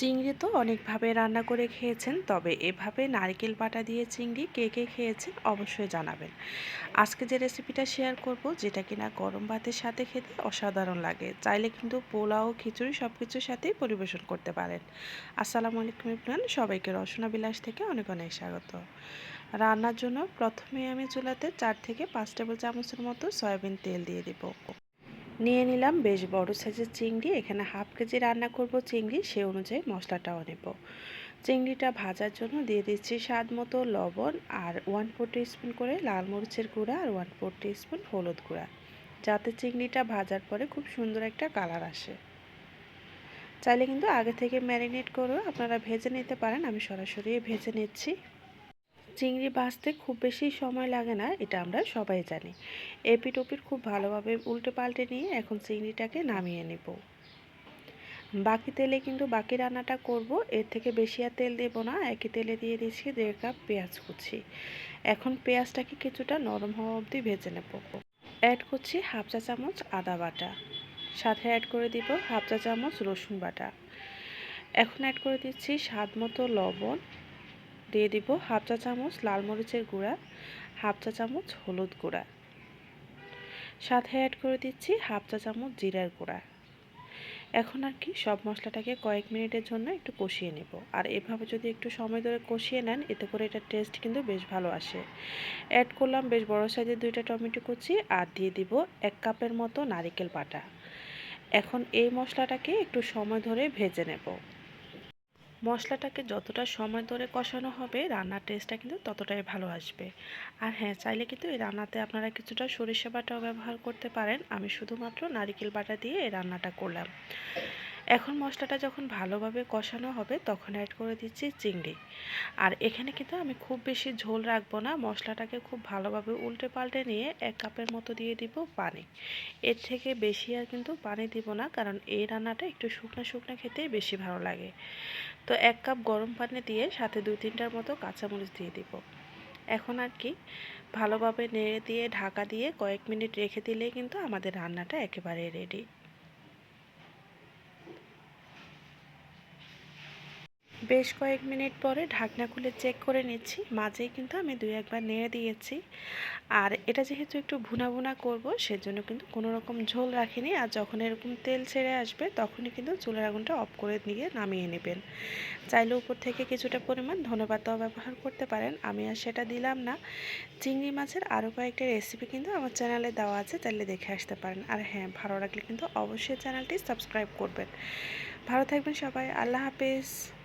চিংড়ি তো অনেকভাবে রান্না করে খেয়েছেন, তবে এভাবে নারকেল বাটা দিয়ে চিংড়ি কে কে খেয়েছেন অবশ্যই জানাবেন। আজকে যে রেসিপিটা শেয়ার করব, যেটা কিনা গরম ভাতের সাথে খেতে অসাধারণ লাগে, চাইলে কিন্তু পোলাও, খিচুড়ি সব কিছুর সাথেই পরিবেশন করতে পারেন। আসসালামু আলাইকুম ইবরান সবাইকে রসনা বিলাস থেকে অনেক অনেক স্বাগত। রান্নার জন্য প্রথমে আমি চুলাতে চার থেকে পাঁচ টেবিল চামচের মতো সয়াবিন তেল দিয়ে দিব। নিয়ে নিলাম বেশ বড় সাইজের চিংড়ি, এখানে হাফ কেজি রান্না করব চিংড়ি, সে অনুযায়ী মশলাটাও নেব। চিংড়িটা ভাজার জন্য দিয়ে দিচ্ছি স্বাদ মতো লবণ আর ওয়ান ফোর স্পুন করে লাল মরিচের গুঁড়া আর ওয়ান ফোর স্পুন হলুদ গুঁড়া, যাতে চিংড়িটা ভাজার পরে খুব সুন্দর একটা কালার আসে। চাইলে কিন্তু আগে থেকে ম্যারিনেট করেও আপনারা ভেজে নিতে পারেন, আমি সরাসরি ভেজে নিচ্ছি। চিংড়ি ভাজতে খুব বেশি সময় লাগে না, এটা আমরা সবাই জানি। এপিট ওপিট খুব ভালোভাবে উল্টে পাল্টে নিয়ে এখন চিংড়িটাকে নামিয়ে নেব। বাকি তেলে কিন্তু বাকি রান্নাটা করব, এর থেকে বেশি আর তেল দেব না, একই তেলে দিয়ে দিচ্ছি দেড় কাপ পেঁয়াজ কুচি। এখন পেঁয়াজটাকে কিছুটা নরম হওয়া অবধি ভেজে নেব। অ্যাড করছি হাফ চা চামচ আদা বাটা। সাথে অ্যাড করে দিব হাফ চা চামচ রসুন বাটা। এখন অ্যাড করে দিচ্ছি স্বাদ মতো লবণ। দিয়ে দিব হাফ চা চামচ লাল মরিচের গুঁড়া, হাফ চা চামচ হলুদ গুঁড়া। সাথে অ্যাড করে দিচ্ছি হাফ চা চামচ জিরার গুঁড়া। এখন আর কি সব মশলাটাকে কয়েক মিনিটের জন্য একটু কষিয়ে নেব। আর এভাবে যদি একটু সময় ধরে কষিয়ে নেন, এতে করে এটার টেস্ট কিন্তু বেশ ভালো আসে। অ্যাড করলাম বেশ বড় সাইজের দুইটা টমেটো কুচি আর দিয়ে দিব এক কাপের মতো নারিকেল বাটা। এখন এই মশলাটাকে একটু সময় ধরে ভেজে নেব। মশলাটাকে যতটা সময় ধরে কষানো হবে, রান্নার টেস্টটা কিন্তু ততটাই ভালো আসবে। আর হ্যাঁ চাইলে কিন্তু এই রান্নাতে আপনারা কিছুটা সরিষা বাটাও ব্যবহার করতে পারেন। আমি শুধুমাত্র নারিকেল বাটা দিয়ে এই রান্নাটা করলাম। এখন মশলাটা যখন ভালোভাবে কষানো হবে, তখন অ্যাড করে দিচ্ছি চিংড়ি। আর এখানে কিন্তু আমি খুব বেশি ঝোল রাখব না, মশলাটাকে খুব ভালোভাবে উল্টে পাল্টে নিয়ে এক কাপের মতো দিয়ে দিব পানি। এর থেকে বেশি আর কিন্তু পানি দিব না, কারণ এই রান্নাটা একটু শুকনো শুকনো খেতেই বেশি ভালো লাগে। তো এক কাপ গরম পানি দিয়ে সাথে দু তিনটার মতো কাঁচামরিচ দিয়ে দিব। এখন আর কি, ভালোভাবে নেড়ে দিয়ে ঢাকা দিয়ে কয়েক মিনিট রেখে দিলেই কিন্তু আমাদের রান্নাটা একেবারে রেডি বেশ কয়েক মিনিট পরে ঢাকনা খুলে চেক করে নিচ্ছি। মাঝেই কিন্তু আমি দুই একবার নেড়ে দিয়েছি। আর এটা যেহেতু একটু ভুনা ভুনা করব, সেজন্য কিন্তু কোনো রকম ঝোল রাখিনি। আর যখন এরকম তেল ছেড়ে আসবে, তখনই কিন্তু চুলের আগুনটা অফ করে দিয়ে নামিয়ে নেবেন। চাইলে উপর থেকে কিছুটা পরিমাণ ধনেপাতাও ব্যবহার করতে পারেন। আমি আর সেটা দিলাম না। চিংড়ি মাছের আরও কয়েকটা রেসিপি কিন্তু আমার চ্যানেলে দেওয়া আছে, চাইলে দেখে আসতে পারেন। আর হ্যাঁ ভালো লাগলে কিন্তু অবশ্যই চ্যানেলটি সাবস্ক্রাইব করবেন। ভালো থাকবেন সবাই। আল্লাহ হাফেজ।